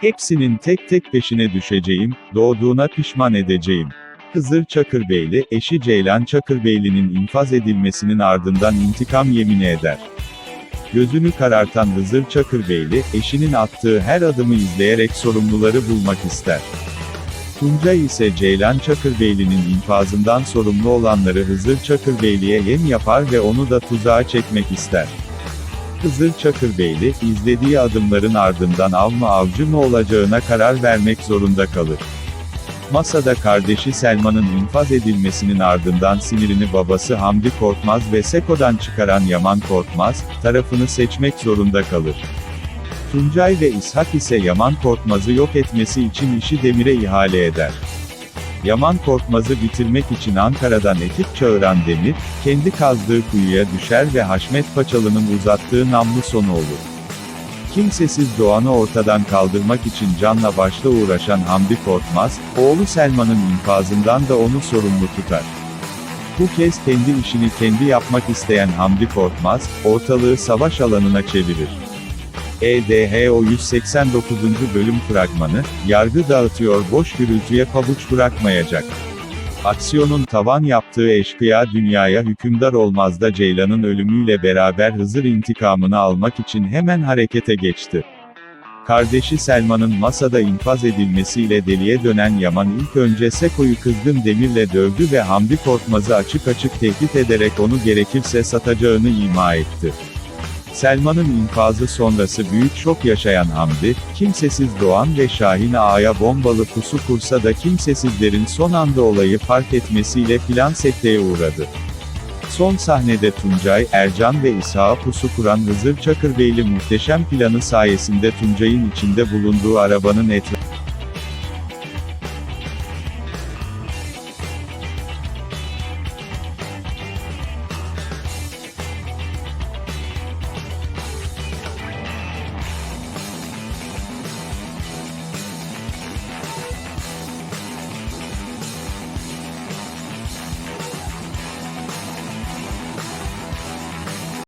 Hepsinin tek tek peşine düşeceğim, doğduğuna pişman edeceğim. Hızır Çakırbeyli, eşi Ceylan Çakırbeyli'nin infaz edilmesinin ardından intikam yemini eder. Gözünü karartan Hızır Çakırbeyli, eşinin attığı her adımı izleyerek sorumluları bulmak ister. Tuncay ise Ceylan Çakırbeyli'nin infazından sorumlu olanları Hızır Çakırbeyli'ye yem yapar ve onu da tuzağa çekmek ister. Hızır Çakırbeyli, izlediği adımların ardından av mı avcı mı olacağına karar vermek zorunda kalır. Masada kardeşi Selman'ın infaz edilmesinin ardından sinirini babası Hamdi Korkmaz ve Seko'dan çıkaran Yaman Korkmaz, tarafını seçmek zorunda kalır. Tuncay ve İshak ise Yaman Korkmaz'ı yok etmesi için işi Demir'e ihale eder. Yaman Korkmaz'ı bitirmek için Ankara'dan ekip çağıran Demir, kendi kazdığı kuyuya düşer ve Haşmet Paçalı'nın uzattığı namlu sonu olur. Kimsesiz Doğan'ı ortadan kaldırmak için canla başla uğraşan Hamdi Korkmaz, oğlu Selman'ın infazından da onu sorumlu tutar. Bu kez kendi işini kendi yapmak isteyen Hamdi Korkmaz, ortalığı savaş alanına çevirir. EDHO 189. bölüm fragmanı, yargı dağıtıyor boş gürültüye pabuç bırakmayacak. Aksiyonun tavan yaptığı eşkıya dünyaya hükümdar olmaz da Ceylan'ın ölümüyle beraber Hızır intikamını almak için hemen harekete geçti. Kardeşi Selman'ın masada infaz edilmesiyle deliye dönen Yaman ilk önce Seko'yu kızgın demirle dövdü ve Hamdi Korkmaz'ı açık açık tehdit ederek onu gerekirse satacağını ima etti. Selman'ın infazı sonrası büyük şok yaşayan Hamdi, kimsesiz Doğan ve Şahin Ağa'ya bombalı pusu kursa da kimsesizlerin son anda olayı fark etmesiyle plan sekteye uğradı. Son sahnede Tuncay, Ercan ve İsa pusu kuran Hızır Çakırbeyli muhteşem planı sayesinde Tuncay'ın içinde bulunduğu arabanın etrafı